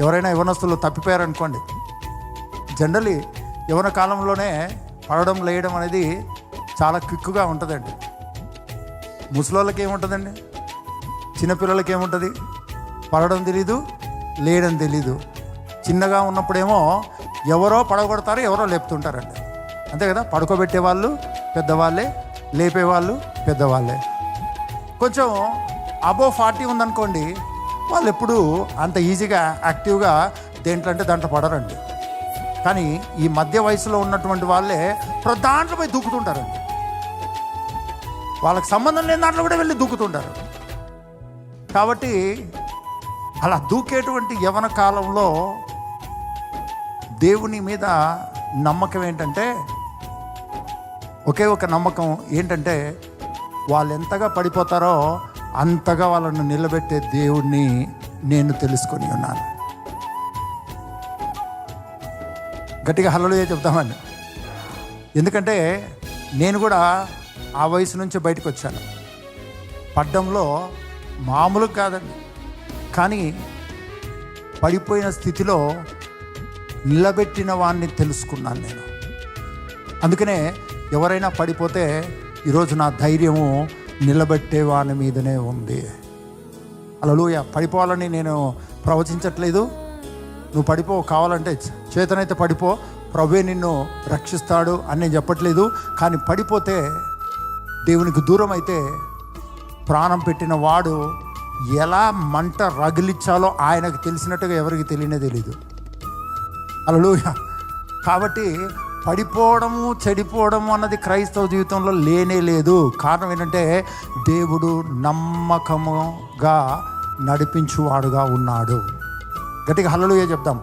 ఎవరైనా యవనస్తులు తప్పిపోయారనుకోండి జనరలీ యవన కాలంలోనే పడడం లేయడం అనేది చాలా క్విక్గా ఉంటుందండి. ముసలోళ్ళకి ఏముంటుందండి? చిన్నపిల్లలకి ఏముంటుంది? పడడం తెలీదు లేయడం తెలీదు. చిన్నగా ఉన్నప్పుడేమో ఎవరో పడగొడతారు ఎవరో లేపుతుంటారండి. అంతే కదా? పడుకోబెట్టే వాళ్ళు పెద్దవాళ్ళే లేపేవాళ్ళు పెద్దవాళ్ళే. కొంచెం అబో ఫార్టీ ఉందనుకోండి వాళ్ళు ఎప్పుడు అంత ఈజీగా యాక్టివ్గా దేంట్లో అంటే దాంట్లో పడరండి. కానీ ఈ మధ్య వయసులో ఉన్నటువంటి వాళ్ళే ప్రతి దాంట్లో పోయి దూకుతుంటారండి. వాళ్ళకి సంబంధం లేని దాంట్లో కూడా వెళ్ళి దూకుతుంటారు. కాబట్టి అలా దూకేటువంటి యవన కాలంలో దేవుని మీద నమ్మకం ఏంటంటే ఒకే ఒక నమ్మకం ఏంటంటే వాళ్ళు ఎంతగా పడిపోతారో అంతగా వాళ్ళను నిలబెట్టే దేవుణ్ణి నేను తెలుసుకొని ఉన్నాను. గట్టిగా హల్లలుగా చెప్తామండి. ఎందుకంటే నేను కూడా ఆ వయసు నుంచి బయటకు వచ్చాను. పడ్డంలో మామూలు కాదండి. కానీ పడిపోయిన స్థితిలో నిలబెట్టిన వాడిని తెలుసుకున్నాను నేను. అందుకనే ఎవరైనా పడిపోతే ఈరోజు నా ధైర్యము నిలబెట్టే వాని మీదనే ఉంది. అలలోయ పడిపోవాలని నేను ప్రవచించట్లేదు. నువ్వు పడిపో కావాలంటే చేతనైతే పడిపో. ప్రభే నిన్ను రక్షిస్తాడు అని నేను చెప్పట్లేదు. కానీ పడిపోతే దేవునికి దూరం అయితే ప్రాణం పెట్టిన వాడు ఎలా మంట రగిలిచ్చాలో ఆయనకు తెలిసినట్టుగా ఎవరికి తెలియనే తెలీదు. అలలోయ కాబట్టి పడిపోవడము చెడిపోవడము అన్నది క్రైస్తవ జీవితంలో లేనే లేదు. కారణం ఏంటంటే దేవుడు నమ్మకముగా నడిపించువాడుగా ఉన్నాడు. గట్టిగా హల్లలుగా చెప్దాం.